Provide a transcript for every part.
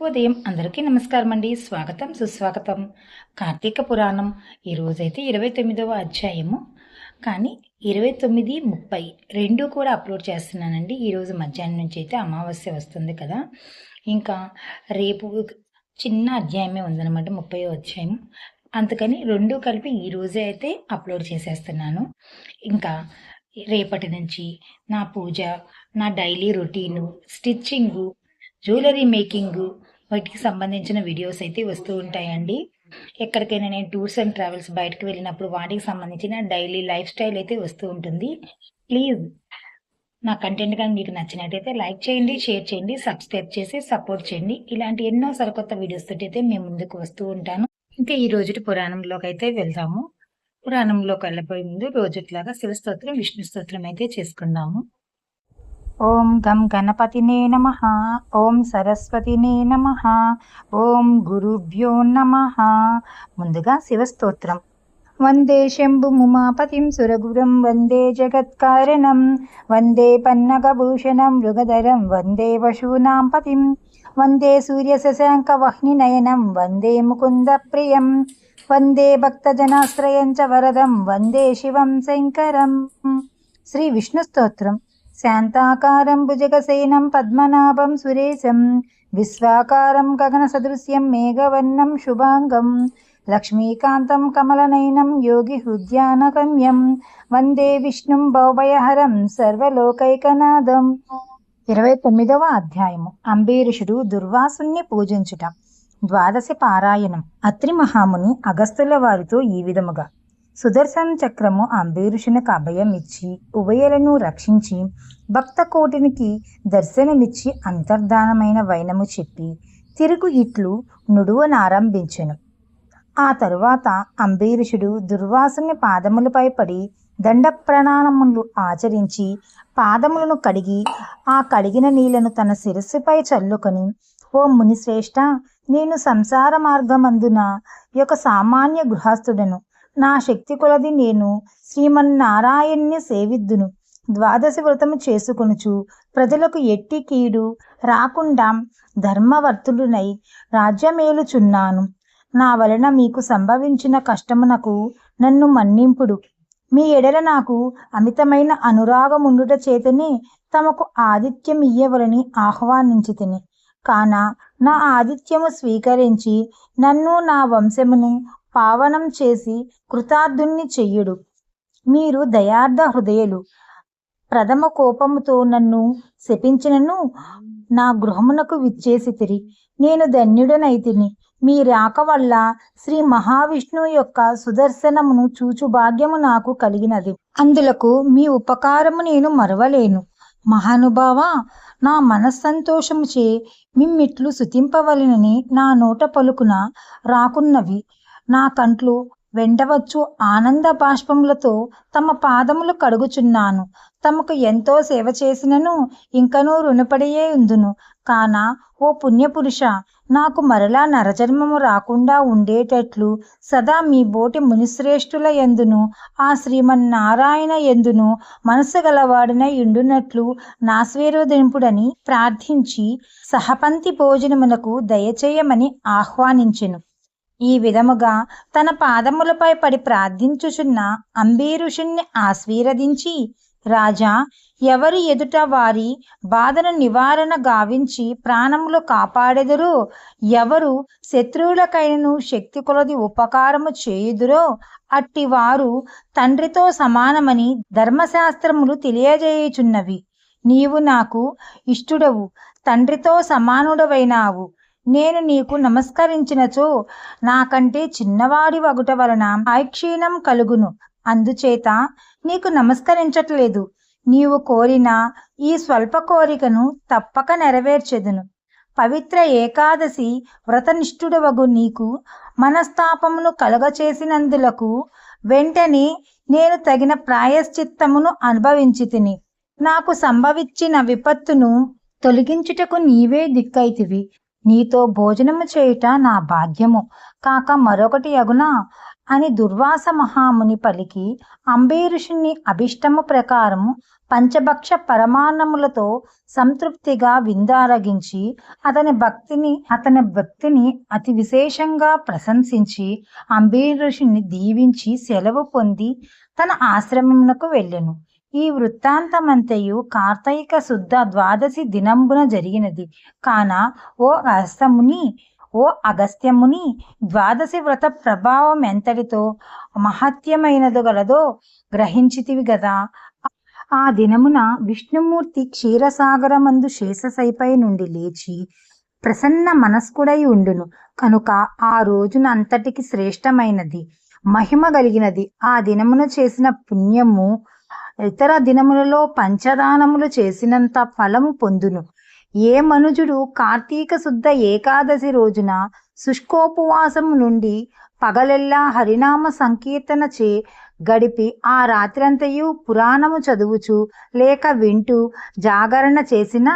ఉదయం అందరికీ నమస్కారం అండి స్వాగతం సుస్వాగతం. కార్తీక పురాణం ఈరోజైతే ఇరవై తొమ్మిదవ అధ్యాయము. కానీ ఇరవై తొమ్మిది ముప్పై రెండు కూడా అప్లోడ్ చేస్తున్నానండి. ఈరోజు మధ్యాహ్నం నుంచి అయితే అమావాస్య వస్తుంది కదా. ఇంకా రేపు చిన్న అధ్యాయమే ఉందన్నమాట ముప్పై అధ్యాయం అందుకని రెండు కలిపి ఈ రోజే అయితే అప్లోడ్ చేసేస్తున్నాను. ఇంకా రేపటి నుంచి నా పూజ నా daily routine stitching jewellery making వాటికి సంబంధించిన వీడియోస్ అయితే వస్తూ ఉంటాయండి. ఎక్కడికైనా నేను టూర్స్ అండ్ ట్రావెల్స్ బయటకు వెళ్ళినప్పుడు వాటికి సంబంధించిన డైలీ లైఫ్ స్టైల్ అయితే వస్తూ ఉంటుంది. ప్లీజ్ నా కంటెంట్ కానీ మీకు నచ్చినట్టయితే లైక్ చేయండి షేర్ చేయండి సబ్స్క్రైబ్ చేసి సపోర్ట్ చేయండి. ఇలాంటి ఎన్నో సరికొత్త వీడియోస్ తోటి అయితే మేము ముందుకు వస్తూ ఉంటాను. ఇంకా ఈ రోజుటి పురాణంలోకి అయితే వెళ్దాము. పురాణంలోకి వెళ్ళిపోయే ముందు రోజుట్లాగా శివ స్తోత్రం విష్ణు స్తోత్రం అయితే చేసుకుందాము. ఓం గం గణపతినే నమ ఓం సరస్వతినే నమ ఓం గురుభ్యో నమ. ముందుగా శివస్తోత్రం. వందే శంభుముమాపతిం సురగురం వందే జగత్కారణం వందే పన్నగభూషణం మృగధరం వందే పశూనాం పతిం వందే సూర్యశశాంకవహ్నినయనం వందే ముకుందప్రియం వందే భక్తజనాశ్రయం చ వరదం వందే శివం శంకరం. శ్రీ విష్ణు స్తోత్రం. శాంతాకారం భుజగసేనం పద్మనాభం సురేశం విశ్వాకారం గగనసదృశ్యం మేఘవర్ణం శుభాంగం లక్ష్మీకాంతం కమలనయనం యోగి హృద్యానగమ్యం వందే విష్ణుం భౌభయహరం సర్వలోకైకనాదం ఇరవై తొమ్మిదవ అధ్యాయము. అంబీరుషుడు దుర్వాసుని పూజించుట. ద్వాదశి పారాయణం. అత్రి మహాముని అగస్తుల వారితో ఈ విధముగా. సుదర్శన చక్రము అంబీరుషునికి అభయం ఇచ్చి ఉభయలను రక్షించి భక్త కోటినికి దర్శనమిచ్చి అంతర్ధానమైన వైనము చెప్పి తిరుగు ఇట్లు నుడువనారంభించెను. ఆ తరువాత అంబీరుషుడు దుర్వాసుని పాదములపై పడి దండ ప్రణామములు ఆచరించి పాదములను కడిగి ఆ కడిగిన నీళ్ళను తన శిరస్సుపై చల్లుకొని ఓ మునిశ్రేష్ఠ నేను సంసార మార్గమందున యొక్క సామాన్య గృహస్థుడను. నా శక్తి కొలది నేను. శ్రీమన్నారాయణ్ణి సేవిద్దును. ద్వాదశి వ్రతము చేసుకొనుచు ప్రజలకు ఎట్టి కీడు రాకుండా ధర్మవర్తులునై రాజ్యమేలుచున్నాను. నా వలన మీకు సంభవించిన కష్టమునకు నన్ను మన్నింపుడు. మీ ఎడల నాకు అమితమైన అనురాగముండుట చేతనే తమకు ఆతిథ్యం ఇయ్యవలని ఆహ్వానించితిని. కాన నా ఆతిథ్యము స్వీకరించి నన్ను నా వంశమును పావనం చేసి కృతార్థుణ్ణి చెయ్యుడు. మీరు దయార్థ హృదయులు. ప్రథమ కోపముతో నన్ను శపించినను నా గృహమునకు విచ్చేసి తిరి. నేను ధన్యుడనైతిని. మీ రాక వల్ల శ్రీ మహావిష్ణువు యొక్క సుదర్శనమును చూచు భాగ్యము నాకు కలిగినది. అందులకు మీ ఉపకారము నేను మరవలేను. మహానుభావ నా మనస్సంతోషముచే మిమ్మిట్లు శుతింపవలనని నా నోట పలుకున రాకున్నవి. నా కంట్లు వెంటవచ్చు ఆనంద బాష్పములతో తమ పాదములు కడుగుచున్నాను. తమకు ఎంతో సేవ చేసినను ఇంకనూ రుణపడియే ఉందును. కాన ఓ పుణ్యపురుష నాకు మరలా నరజన్మము రాకుండా ఉండేటట్లు సదా మీ బోటి మునిశ్రేష్ఠుల ఎందును ఆ శ్రీమన్నారాయణ ఎందును మనసు గలవాడిన ఇండునట్లు నాస్వేరోదింపుడని ప్రార్థించి సహపంతి భోజనమునకు దయచేయమని ఆహ్వానించెను. ఈ విధముగా తన పాదములపై పడి ప్రార్థించుచున్న అంబీరుషుణ్ణి ఆశీర్వదించి రాజా ఎవరి ఎదుట వారి బాధను నివారణ గావించి ప్రాణములు కాపాడెదురో? ఎవరు శత్రువులకైనను శక్తి కొలది ఉపకారము చేయుదురో? అట్టి వారు తండ్రితో సమానమని ధర్మశాస్త్రములు తెలియజేయుచున్నవి. నీవు నాకు ఇష్టుడవు తండ్రితో సమానుడవైనావు. నేను నీకు నమస్కరించినచో నాకంటే చిన్నవాడి వగుట వలన ఆక్షీణం కలుగును. అందుచేత నీకు నమస్కరించట్లేదు. నీవు కోరిన ఈ స్వల్ప కోరికను తప్పక నెరవేర్చెదును. పవిత్ర ఏకాదశి వ్రతనిష్ఠుడవగు నీకు మనస్తాపమును కలుగచేసినందులకు వెంటనే నేను తగిన ప్రాయశ్చిత్తమును అనుభవించి తిని నాకు సంభవించిన విపత్తును తొలగించుటకు నీవే దిక్కైతివి. నీతో భోజనము చేయుట నా భాగ్యము. కాక మరొకటి అగునా అని దుర్వాస మహాముని పలికి అంబీరుషుని అభిష్టము ప్రకారము పంచభక్ష పరమాన్నములతో సంతృప్తిగా విందారగించి అతని భక్తిని అతని భక్తిని అతి విశేషంగా ప్రశంసించి అంబీరుషుని దీవించి సెలవు పొంది తన ఆశ్రమమునకు వెళ్ళెను. ఈ వృత్తాంతమంతయు కార్తీక శుద్ధ ద్వాదశి దినంబున జరిగినది. కాన ఓ అగస్త్యముని ఓ అగస్త్యముని ద్వాదశి వ్రత ప్రభావం ఎంతటితో మహత్యమైనదో గలదో గ్రహించితివి గదా. ఆ దినమున విష్ణుమూర్తి క్షీరసాగరమందు శేషసైపై నుండి లేచి ప్రసన్న మనస్కుడై ఉండును. కనుక ఆ రోజున అంతటికి శ్రేష్టమైనది మహిమ కలిగినది. ఆ దినమున చేసిన పుణ్యము ఇతర దినములలో పంచదానములు చేసినంత ఫలము పొందును. ఏ మనుజుడు కార్తీక శుద్ధ ఏకాదశి రోజున శుష్కోపవాసం నుండి పగలెల్లా హరినామ సంకీర్తన చే గడిపి ఆ రాత్రంతయు పురాణము చదువుచు లేక వింటూ జాగరణ చేసిన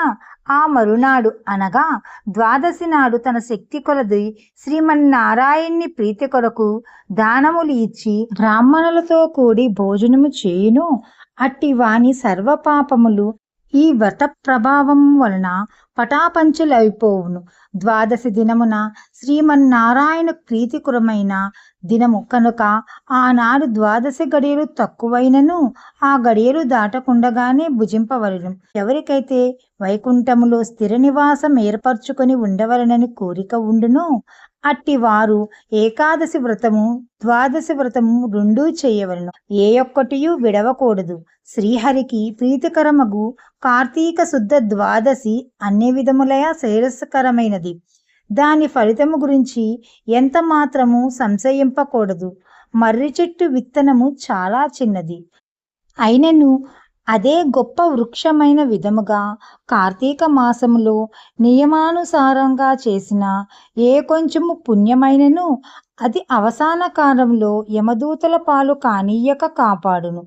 ఆ మరునాడు అనగా ద్వాదశి నాడు తన శక్తి కొలది శ్రీమన్నారాయణ్ణి ప్రీతి కొరకు దానములు ఇచ్చి బ్రాహ్మణులతో కూడి భోజనము చేయును. అట్టి వాని సర్వపాపములు ఈ వ్రత ప్రభావం వలన పటాపంచులైపోవును. ద్వాదశి దినమున శ్రీమన్నారాయణ ప్రీతికురమైన దినము కనుక ఆనాడు ద్వాదశి గడియలు తక్కువైనను ఆ గడియలు దాటకుండగానే భుజింపవలను. ఎవరికైతే వైకుంఠములో స్థిర నివాసం ఏర్పరచుకొని ఉండవలనని కోరిక ఉండునో అట్టి వారు ఏకాదశి వ్రతము ద్వాదశి వ్రతము రెండూ చేయవలను. ఏ ఒక్కటియూ విడవకూడదు. శ్రీహరికి ప్రీతికరమగు కార్తీక శుద్ధ ద్వాదశి అన్ని విధములయ శ్రేయస్కరమైనది దాని ఫలితము గురించి ఎంత మాత్రము సంశయింపకూడదు. మర్రి చెట్టు విత్తనము చాలా చిన్నది. అయినను అదే గొప్ప వృక్షమైన విధముగా కార్తీక మాసములో నియమానుసారంగా చేసిన ఏ కొంచెము పుణ్యమైనను అది అవసాన కాలంలో యమదూతల పాలు కానీయక కాపాడును.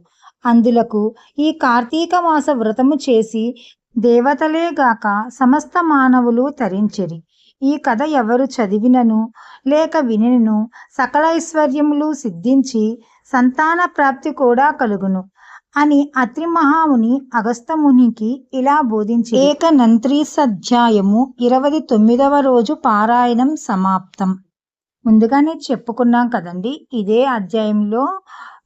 అందులకు ఈ కార్తీక మాస వ్రతము చేసి దేవతలేగాక సమస్త మానవులు తరించిరి. ఈ కథ ఎవరు చదివినను లేక వినినను సకల ఐశ్వర్యములు సిద్ధించి సంతాన ప్రాప్తి కూడా కలుగును. అని అత్రి మహాముని అగస్తమునికి ఇలా బోధించి ఏకనంత్రీసధ్యాయము ఇరవై తొమ్మిదవ రోజు పారాయణం సమాప్తం. ముందుగానే చెప్పుకున్నాం కదండి ఇదే అధ్యాయంలో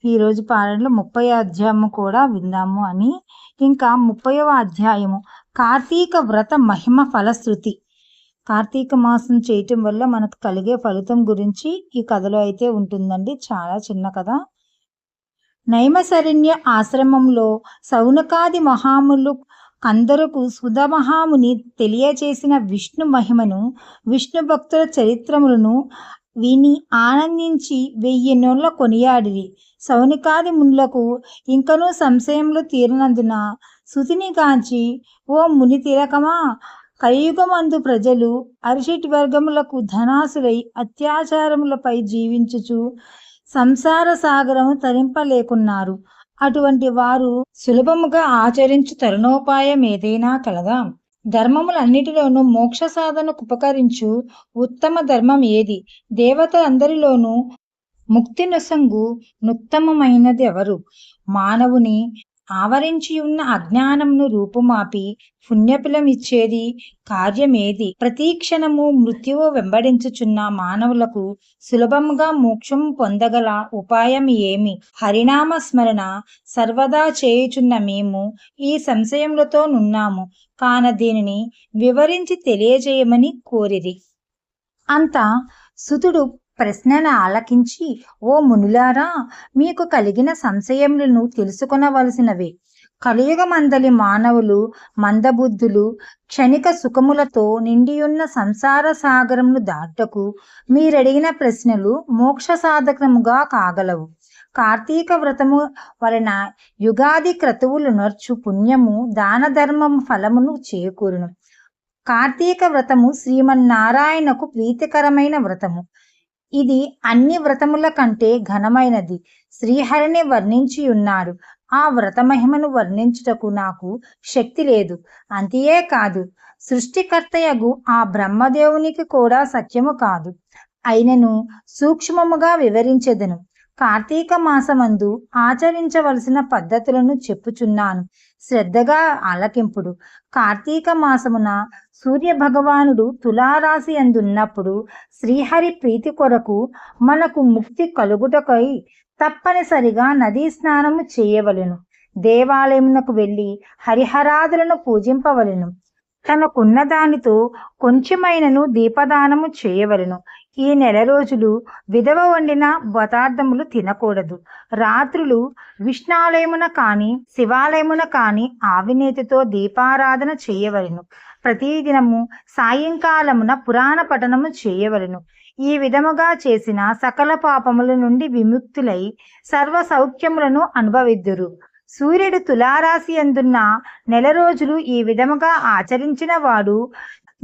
ఈరోజు పారాయణలో ముప్పై అధ్యాయము కూడా విందాము అని. ఇంకా ముప్పైవ అధ్యాయము కార్తీక వ్రత మహిమ ఫలశ్రుతి. కార్తీక మాసం చేయటం వల్ల మనకు కలిగే ఫలితం గురించి ఈ కథలో అయితే ఉంటుందండి చాలా చిన్న కథ. నైమశరణ్య ఆశ్రమంలో సౌనకాది మహాములు అందరకు సుధమహాముని తెలియచేసిన విష్ణు మహిమను విష్ణు భక్తుల చరిత్రములను విని ఆనందించి వెయ్యి నోళ్ళ కొనియాడిరి. సౌనికాది మునులకు ఇంకనూ సంశయములు తీరినందున సుతిని కాంచి ఓ ముని తిరకమా కలియుగమందు ప్రజలు అరిషటి వర్గములకు ధనాసులై అత్యాచారములపై జీవించుచు సంసార సాగరము తరింపలేకున్నారు. అటువంటి వారు సులభముగా ఆచరించు తరుణోపాయం ఏదైనా కలదా? ధర్మములన్నిటిలోనూ మోక్ష సాధనకు ఉపకరించు ఉత్తమ ధర్మం ఏది? దేవతలందరిలోనూ ముక్తి నొసంగు నుత్తమమైనది ఎవరు మానవుని ఆవరించి ఉన్న అజ్ఞానమును రూపుమాపి పుణ్యఫలమిచ్చేది కార్యమేది. ప్రతీక్షణము మృత్యువు వెంబడించుచున్న మానవులకు సులభంగా మోక్షం పొందగల ఉపాయం ఏమి? హరినామ స్మరణ సర్వదా చేయుచున్న మేము ఈ సంశయములతో నున్నాము కాన దీనిని వివరించి తెలియజేయమని కోరిరి. అంత సుతుడు ప్రశ్నను ఆలకించి ఓ మునులారా మీకు కలిగిన సంశయములను తెలుసుకొనవలసినవే. కలియుగమందలి మానవులు మందబుద్ధులు క్షణిక సుఖములతో నిండియున్న సంసార సాగరమును దాటకు మీరడిగిన ప్రశ్నలు మోక్ష సాధకముగా కాగలవు. కార్తీక వ్రతము వలన యుగాది క్రతువులు నర్చు పుణ్యము దాన ధర్మము ఫలమును చేకూరును. కార్తీక వ్రతము శ్రీమన్నారాయణకు ప్రీతికరమైన వ్రతము. ఇది అన్ని వ్రతముల కంటే ఘనమైనది. శ్రీహరిని వర్ణించి ఉన్నారు. ఆ వ్రత మహిమను వర్ణించుటకు నాకు శక్తి లేదు. అంతే కాదు. సృష్టికర్తయగు ఆ బ్రహ్మదేవునికి కూడా సత్యము కాదు. అయినను సూక్ష్మముగా వివరించెదను. కార్తీక మాసమందు ఆచరించవలసిన పద్ధతులను చెప్పుచున్నాను. శ్రద్ధగా ఆలకింపుడు. కార్తీక మాసమున సూర్య భగవానుడు తులారాశి అందున్నప్పుడు శ్రీహరి ప్రీతి కొరకు మనకు ముక్తి కలుగుటకై తప్పనిసరిగా నదీ స్నానము చేయవలెను. దేవాలయమునకు వెళ్ళి హరిహరాదులను పూజింపవలెను. తనకున్న దానితో కొంచెమైనను దీపదానము చేయవలెను. ఈ నెల రోజులు విధవ వండిన పదార్థములు తినకూడదు. రాత్రులు విష్ణాలయమున కానీ శివాలయమున కానీ ఆవినేతితో దీపారాధన చేయవలెను. ప్రతిదినము సాయంకాలమున పురాణ పఠనము చేయవలెను. ఈ విధముగా చేసిన సకల పాపముల నుండి విముక్తులై సర్వ సౌఖ్యములను అనుభవిద్దురు. సూర్యుడు తులారాశి అందున్న నెల రోజులు ఈ విధముగా ఆచరించిన వాడు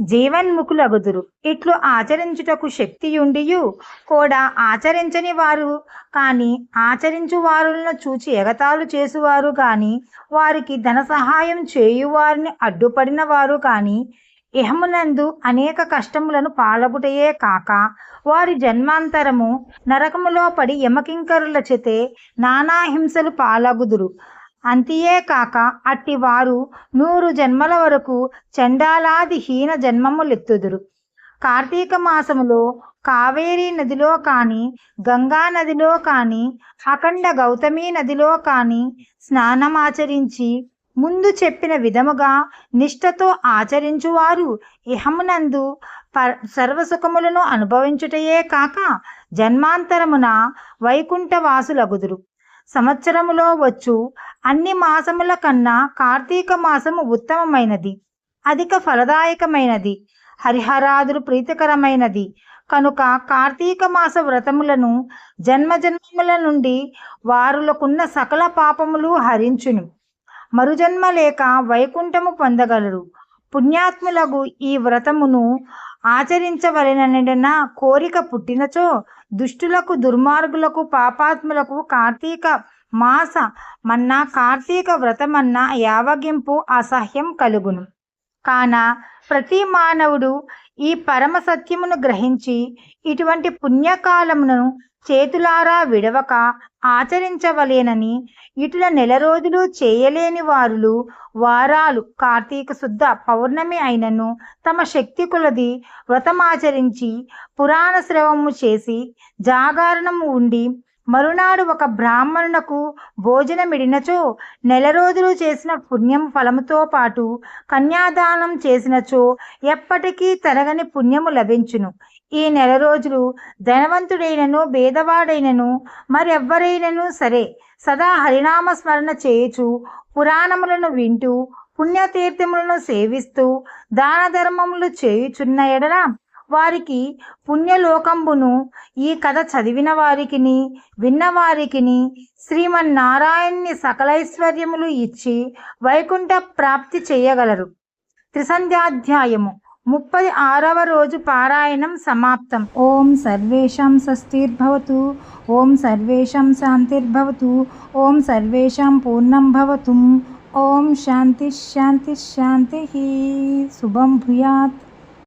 జీవన్ముఖులగుదురు ఇట్లు ఆచరించుటకు శక్తియుండియు కూడా ఆచరించని వారు. కానీ ఆచరించు వారులను చూచి ఎగతాలు చేయువారు కానీ వారికి ధన సహాయం చేయువారిని అడ్డుపడిన వారు. కానీ ఇహమునందు అనేక కష్టములను పాలగుటయే కాక వారి జన్మాంతరము నరకములో పడి యమకింకరుల చేతే నానా హింసలు పాలగుదురు. అంతియే కాక అట్టి వారు నూరు జన్మల వరకు చండాలాది హీన జన్మములెత్తుదురు కార్తీక మాసములో కావేరీ నదిలో కానీ గంగా నదిలో కానీ అఖండ గౌతమీ నదిలో కానీ స్నానమాచరించి ముందు చెప్పిన విధముగా నిష్ఠతో ఆచరించువారు ఇహమునందు సర్వసుఖములను అనుభవించుటయే కాక జన్మాంతరమున వైకుంఠవాసులగుదురు. సంవత్సరములో వచ్చు అన్ని మాసముల కన్నా కార్తీక మాసము ఉత్తమమైనది అధిక ఫలదాయకమైనది హరిహరాదులు ప్రీతికరమైనది. కనుక కార్తీక మాస వ్రతములను జన్మజన్మముల నుండి వారులకున్న సకల పాపములు హరించును. మరుజన్మ లేక వైకుంఠము పొందగలరు. పుణ్యాత్ములకు ఈ వ్రతమును ఆచరించవలెనన కోరిక పుట్టినచో దుష్టులకు దుర్మార్గులకు పాపాత్ములకు కార్తీక మాస మన్నా కార్తీక వ్రతమన్న యావగింపు అసహ్యం కలుగును. కాన ప్రతి మానవుడు ఈ పరమ సత్యమును గ్రహించి ఇటువంటి పుణ్యకాలమును చేతులారా విడవక ఆచరించవలేనని ఇటుల నెల రోజులు చేయలేని వారులు వారాలు కార్తీక శుద్ధ పౌర్ణమి అయినను తమ శక్తి కొలది వ్రతమాచరించి పురాణ శ్రవము చేసి జాగరణము ఉండి మరునాడు ఒక బ్రాహ్మణునకు భోజనమిడినచో నెల రోజులు చేసిన పుణ్యం ఫలముతో పాటు కన్యాదానం చేసినచో ఎప్పటికీ తరగని పుణ్యము లభించును. ఈ నెల రోజులు ధనవంతుడైనను భేదవాడైనను మరెవ్వరైనను సరే సదా హరినామ స్మరణ చేయుచు పురాణములను వింటూ పుణ్యతీర్థములను సేవిస్తూ దాన ధర్మములు చేయుచున్న ఎడల వారికి పుణ్యలోకంబును ఈ కథ చదివిన వారికిని విన్నవారికిని శ్రీమన్నారాయణ్ణి సకలైశ్వర్యములు ఇచ్చి వైకుంఠ ప్రాప్తి చేయగలరు. త్రిసంధ్యాధ్యాయము. ముప్పై ఆరవ రోజు పారాయణం సమాప్తం. ఓం సర్వేషాం స్వస్తిర్భవతు ఓం సర్వేషాం శాంతిర్భవతు ఓం సర్వేషాం పూర్ణం భవతు ఓం శాంతి శాంతి శాంతి. శుభం భూయాత్.